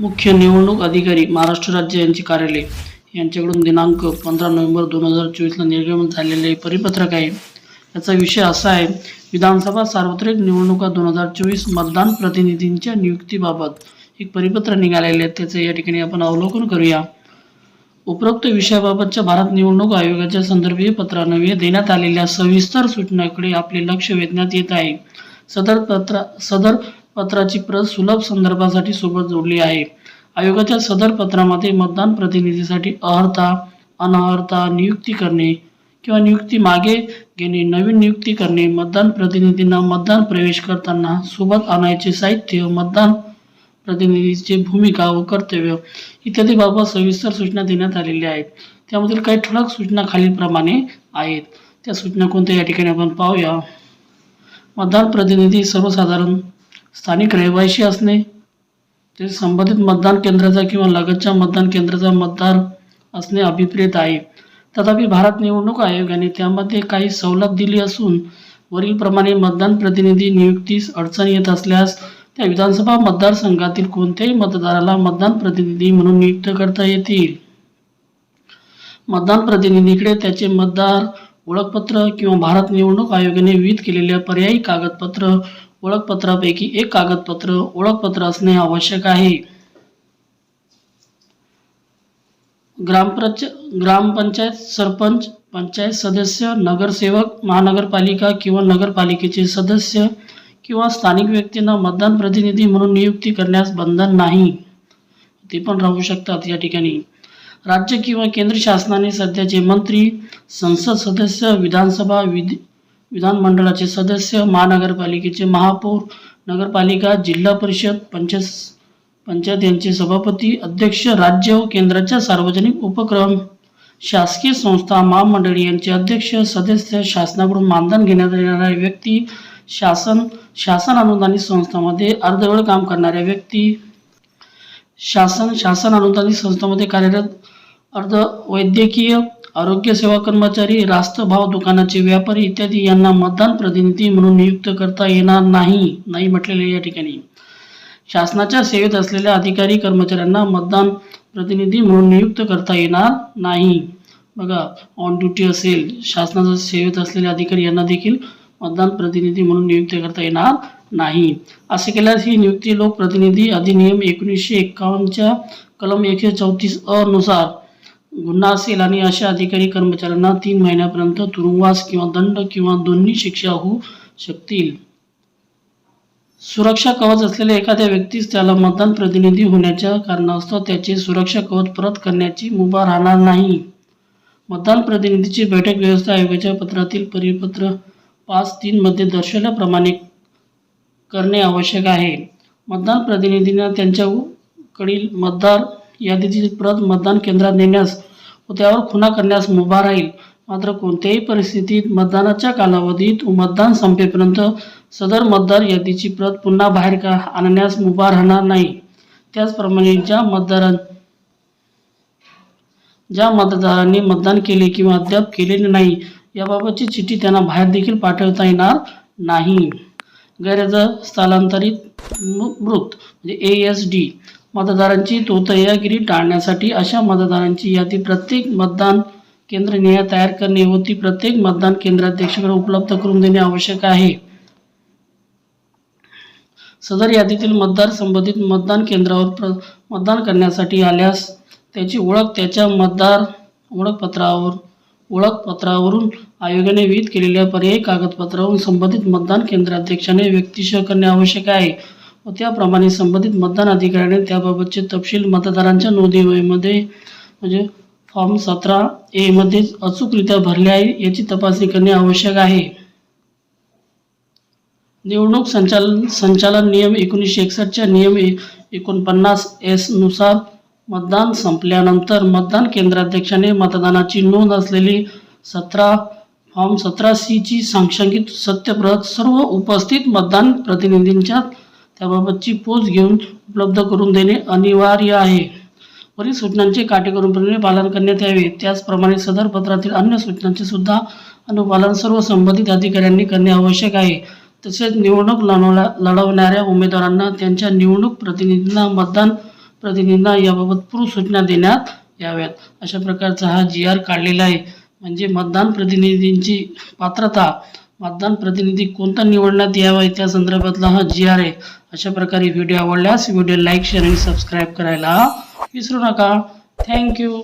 मुख्य निवडणूक अधिकारी महाराष्ट्र राज्य यांचे कार्यालय. यांच्याकडून दिनांक पंधरा नोव्हेंबर दोन हजार चोवीसला निर्गमन झालेले परिपत्रक आहे. याचा विषय असा आहे विधानसभा सार्वत्रिक निवडणुका दोन हजार चोवीस मतदान प्रतिनिधींच्या नियुक्तीबाबत एक परिपत्र निघालेले आहे त्याचं या ठिकाणी आपण अवलोकन करूया. उपरोक्त विषयाबाबतच्या भारत निवडणूक आयोगाच्या संदर्भीय पत्रान्वये देण्यात आलेल्या सविस्तर सूचनाकडे आपले लक्ष वेधण्यात येत आहे. सदर पत्र सदर पत्राची प्रत सुलभ संदर्भासाठी सोबत जोडली आहे. आयोगाच्या सदर पत्रामध्ये मतदान प्रतिनिधीसाठी अर्हता अनर्हता नियुक्ती करणे किंवा नियुक्ती मागे घेणे नवीन नियुक्ती करणे मतदान प्रतिनिधींना मतदान प्रवेश करताना सोबत आणायचे साहित्य मतदान प्रतिनिधीची भूमिका व कर्तव्य इत्यादी बाबत सविस्तर सूचना देण्यात आलेल्या आहेत. त्यामधील काही ठळक सूचना खालीलप्रमाणे आहेत. त्या सूचना कोणत्या या ठिकाणी आपण पाहूया. मतदान प्रतिनिधी सर्वसाधारण स्थानिक रहिवासी असणे ते संबंधित मतदान केंद्राचा किंवा लगतच्या मतदान केंद्राचा मतदार असणे अभिप्रेत आहे. तथापि भारत निवडणूक आयोगाने त्यामध्ये काही सवलत दिली असून वरीलप्रमाणे मतदान प्रतिनिधी नियुक्तीस अडचण येत असल्यास त्या विधानसभा मतदारसंघातील कोणत्याही मतदाराला मतदान प्रतिनिधी म्हणून नियुक्त करता येतील. मतदान प्रतिनिधीकडे त्याचे मतदार ओळखपत्र किंवा भारत निवडणूक आयोगाने विहित केलेल्या पर्यायी कागदपत्र ओळखपत्रापैकी एक कागदपत्र ओळखपत्र असणे आवश्यक आहे. ग्रामप्रच ग्रामपंचायत सरपंच पंचायत सदस्य नगरसेवक महानगरपालिका किंवा नगरपालिकेचे सदस्य किंवा स्थानिक व्यक्तींना मतदान प्रतिनिधी म्हणून नियुक्ती करण्यास बंधन नाही. ते पण राहू शकतात या ठिकाणी. राज्य किंवा केंद्र शासनाने सध्याचे मंत्री संसद सदस्य विधानसभा विधी विधानमंडळाचे सदस्य महानगरपालिकेचे महापौर नगरपालिका जिल्हा परिषद पंचायत पंचायत यांचे सभापती अध्यक्ष राज्य व केंद्राच्या सार्वजनिक उपक्रम शासकीय संस्था महामंडळी यांचे अध्यक्ष सदस्य शासनाकडून मानधन घेण्यात येणाऱ्या व्यक्ती शासन शासन अनुदानित संस्थामध्ये अर्धवेळ काम करणाऱ्या व्यक्ती शासन शासन अनुदानित संस्थामध्ये कार्यरत अर्ध वैद्यकीय आरोग्य सेवा कर्मचारी रास्त भाव दुकानाचे व्यापारी इत्यादी यांना मतदान प्रतिनिधी म्हणून नियुक्त करता येणार नाही नाही म्हटलेले या ठिकाणी. शासनाच्या सेवेत असलेल्या अधिकारी कर्मचाऱ्यांना मतदान प्रतिनिधी म्हणून नियुक्त करता येणार नाही. बघा ऑन ड्युटी असेल शासनाच्या सेवेत असलेले अधिकारी यांना देखील मतदान प्रतिनिधी म्हणून नियुक्त करता येणार नाही. असे केल्यास ही नियुक्ती लोकप्रतिनिधी अधिनियम एकोणीसशे एक्कावन्नच्या कलम एकशे चौतीस अनुसार नुसार गुन्हा असेल आणि अशा अधिकारी कर्मचाऱ्यांना तीन महिन्यापर्यंत तुरुंगवास किंवा दंड किंवा दोन्ही शिक्षा होऊ शकतील. सुरक्षा कवच असलेल्या एखाद्या व्यक्तीस त्याला मतदान प्रतिनिधी होण्याच्या कारणास्तव त्याचे सुरक्षा कवच परत करण्याची मुभा राहणार नाही. मतदान प्रतिनिधीची बैठक व्यवस्था आयोगाच्या पत्रातील परिपत्र पाच तीनमध्ये दर्शवल्याप्रमाणे करणे आवश्यक आहे. मतदान प्रतिनिधींना त्यांच्याकडील मतदार यादीची प्रत मतदान केंद्रात नेण्यास व त्यावर खुना करण्यास मुभा राहील. मात्र कोणत्याही परिस्थितीत मतदानाच्या कालावधीत व मतदान संपेपर्यंत सदर मतदार यादीची प्रत पुन्हा बाहेर का आणण्यास मुभा राहणार नाही. त्याचप्रमाणे ज्या मतदारां ज्या मतदारांनी मतदान केले किंवा अद्याप केलेले नाही याबाबतची चिठ्ठी त्यांना बाहेर देखील पाठवता येणार नाही. गैरहजर स्थलांतरित मृत म्हणजे ए एस डी मतदारांची तोतयागिरी टाळण्यासाठी अशा मतदारांची यादी प्रत्येक मतदान केंद्र निहाय तयार करणे व ती प्रत्येक मतदान केंद्राध्यक्षाकडे उपलब्ध करून देणे आवश्यक आहे. सदर यादीतील मतदार संबंधित मतदान केंद्रावर प्र मतदान करण्यासाठी आल्यास त्याची ओळख त्याच्या मतदार ओळखपत्रावर ओळखपत्रावरून आयोगाने विहित केलेल्या पर्यायी कागदपत्रावरून संबंधित मतदान केंद्राध्यक्षाने व्यक्तिशः करणे आवश्यक आहे. व त्याप्रमाणे संबंधित मतदान अधिकाऱ्याने त्याबाबतचे तपशील मतदारांच्या नोंदीमध्ये म्हणजे फॉर्म सतरा ए मध्ये अचूकरित्या भरले आहे याची तपासणी करणे आवश्यक आहे. निवडणूक संचालन संचालन नियम एकोणीसशे एकसष्टच्या नियम एकोणपन्नास एसनुसार मतदान संपल्यानंतर मतदान केंद्राध्यक्षाने मतदानाची नोंद असलेली सतरा फॉर्म सतरा सीची सांशंगिक सत्यप्रत सर्व उपस्थित मतदान प्रतिनिधींच्या त्याबाबतची पोच घेऊन उपलब्ध करून देणे अनिवार्य आहे. वरील सूचनांचे काटेकोरपणे पालन करण्यात यावे. त्याचप्रमाणे सदर पत्रातील अन्य सूचनांचे सुद्धा अनुपालन सर्व संबंधित अधिकाऱ्यांनी करणे आवश्यक आहे. तसेच निवडणूक लढवल्या लढवणाऱ्या उमेदवारांना त्यांच्या निवडणूक प्रतिनिधींना मतदान प्रतिनिधींना याबाबत पूर्व सूचना देण्यात याव्यात. अशा प्रकारचा हा जी आर काढलेला आहे. म्हणजे मतदान प्रतिनिधींची पात्रता मतदान प्रतिनिधी कोणता निवडण्यात यावा त्या संदर्भातला हा जी आर आहे अशा प्रकारे व्हिडिओ आवडल्यास व्हिडिओ लाईक शेअर आणि सबस्क्राईब करायला विसरू नका. थँक्यू